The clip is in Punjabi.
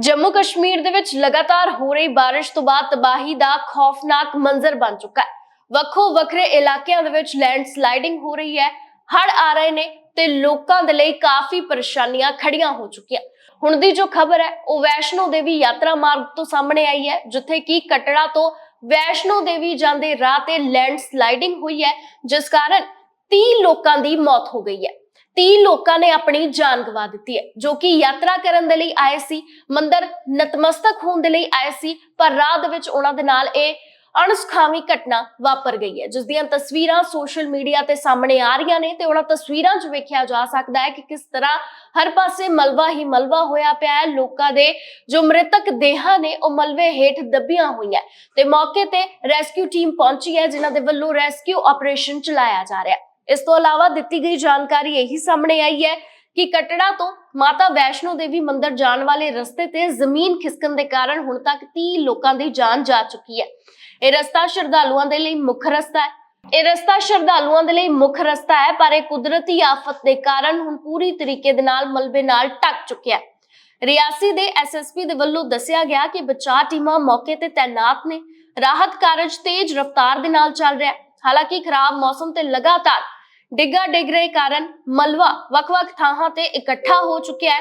ਜੰਮੂ ਕਸ਼ਮੀਰ ਦੇ ਵਿੱਚ ਲਗਾਤਾਰ ਹੋ ਰਹੀ ਬਾਰਿਸ਼ ਤੋਂ ਬਾਅਦ ਤਬਾਹੀ ਦਾ ਖੌਫਨਾਕ ਮੰਜ਼ਰ ਬਣ ਚੁੱਕਾ ਹੈ। ਵੱਖੋ ਵੱਖਰੇ ਇਲਾਕਿਆਂ ਦੇ ਵਿੱਚ ਲੈਂਡ ਸਲਾਈਡਿੰਗ ਹੋ ਰਹੀ ਹੈ। ਹੜ੍ਹ ਆ ਰਹੇ ਨੇ ਤੇ ਲੋਕਾਂ ਦੇ ਲਈ ਕਾਫੀ ਪਰੇਸ਼ਾਨੀਆਂ ਖੜੀਆਂ ਹੋ ਚੁੱਕੀਆਂ। ਹੁਣ ਦੀ ਜੋ ਖਬਰ ਹੈ, ਉਹ ਵੈਸ਼ਨੋ ਦੇਵੀ ਯਾਤਰਾ ਮਾਰਗ ਤੋਂ ਸਾਹਮਣੇ ਆਈ ਹੈ, ਜਿੱਥੇ ਕਿ ਕਟੜਾ ਤੋਂ ਵੈਸ਼ਨੋ ਦੇਵੀ ਜਾਂਦੇ ਰਾਹ ਤੇ ਲੈਂਡ ਸਲਾਈਡਿੰਗ ਹੋਈ ਹੈ, ਜਿਸ ਕਾਰਨ 30 ਲੋਕਾਂ ਦੀ ਮੌਤ ਹੋ ਗਈ ਹੈ। 30 ਲੋਕਾਂ ਨੇ ਆਪਣੀ ਜਾਨ ਗਵਾ ਦਿੱਤੀ ਹੈ, ਜੋ ਕਿ ਯਾਤਰਾ ਕਰਨ ਦੇ ਲਈ ਆਏ ਸੀ, ਮੰਦਰ ਨਤਮਸਤਕ ਹੋਣ ਦੇ ਲਈ ਆਏ ਸੀ, ਪਰ ਰਾਹ ਦੇ ਵਿੱਚ ਉਹਨਾਂ ਦੇ ਨਾਲ ਇਹ ਅਣਸੁਖਾਵੀ ਘਟਨਾ ਵਾਪਰ ਗਈ ਹੈ ਜਿਸ ਦੀਆਂ ਤਸਵੀਰਾਂ ਸੋਸ਼ਲ ਮੀਡੀਆ ਤੇ ਸਾਹਮਣੇ ਆ ਰਹੀਆਂ ਨੇ ਤੇ ਉਹਨਾਂ ਤਸਵੀਰਾਂ 'ਚ ਵੇਖਿਆ ਜਾ ਸਕਦਾ ਹੈ ਕਿ ਕਿਸ ਤਰ੍ਹਾਂ ਹਰ ਪਾਸੇ ਮਲਵਾ ਹੀ ਮਲਵਾ ਹੋਇਆ ਪਿਆ ਹੈ, ਲੋਕਾਂ ਦੇ ਜੋ ਮ੍ਰਿਤਕ ਦੇਹਾਂ ਨੇ ਉਹ ਮਲਵੇ ਹੇਠ ਦੱਬੀਆਂ ਹੋਈਆਂ ਤੇ ਮੌਕੇ ਤੇ ਰੈਸਕਿਊ ਟੀਮ ਪਹੁੰਚੀ ਹੈ, ਜਿਨ੍ਹਾਂ ਦੇ ਵੱਲੋਂ ਰੈਸਕਿਊ ਆਪਰੇਸ਼ਨ ਚਲਾਇਆ ਜਾ ਰਿਹਾ ਹੈ। ਇਸ ਤੋਂ ਇਲਾਵਾ ਦਿੱਤੀ ਗਈ ਜਾਣਕਾਰੀ ਇਹੀ ਸਾਹਮਣੇ ਆਈ ਹੈ ਕਿ ਕਟੜਾ ਤੋਂ ਮਾਤਾ ਵੈਸ਼ਨੋ ਦੇਵੀ ਮੰਦਿਰ ਜਾਣ ਵਾਲੇ ਰਸਤੇ ਤੇ ਜ਼ਮੀਨ ਖਿਸਕਣ ਦੇ ਕਾਰਨ ਹੁਣ ਤੱਕ 30 ਲੋਕਾਂ ਦੀ ਜਾਨ ਜਾ ਚੁੱਕੀ ਹੈ। ਇਹ ਰਸਤਾ ਸ਼ਰਧਾਲੂਆਂ ਦੇ ਲਈ ਮੁੱਖ ਰਸਤਾ ਹੈ। ਇਹ ਰਸਤਾ ਸ਼ਰਧਾਲੂਆਂ ਦੇ ਲਈ ਮੁੱਖ ਰਸਤਾ ਹੈ, ਪਰ ਇਹ ਕੁਦਰਤੀ ਆਫਤ ਦੇ ਕਾਰਨ ਹੁਣ ਪੂਰੀ ਤਰੀਕੇ ਦੇ ਨਾਲ ਮਲਬੇ ਨਾਲ ਢੱਕ ਚੁੱਕਿਆ ਰਿਆਸੀ ਦੇ ਐਸਐਸਪੀ ਦੇ ਵੱਲੋਂ ਦੱਸਿਆ ਗਿਆ ਕਿ ਬਚਾਅ ਟੀਮਾਂ ਮੌਕੇ ਤੇ ਤਾਇਨਾਤ ਨੇ। ਰਾਹਤ ਕਾਰਜ ਤੇਜ਼ ਰਫ਼ਤਾਰ ਦੇ ਨਾਲ ਚੱਲ ਰਿਹਾ ਹਾਲਾਂਕਿ ਖਰਾਬ ਮੌਸਮ ਤੇ ਲਗਾਤਾਰ ਡਿੱਗਾ ਡਿੱਗ ਰਹੇ ਕਾਰਨ ਮਲਵਾ ਵੱਖ-ਵੱਖ ਥਾਵਾਂ ਤੇ ਇਕੱਠਾ ਹੋ ਚੁੱਕਿਆ ਹੈ।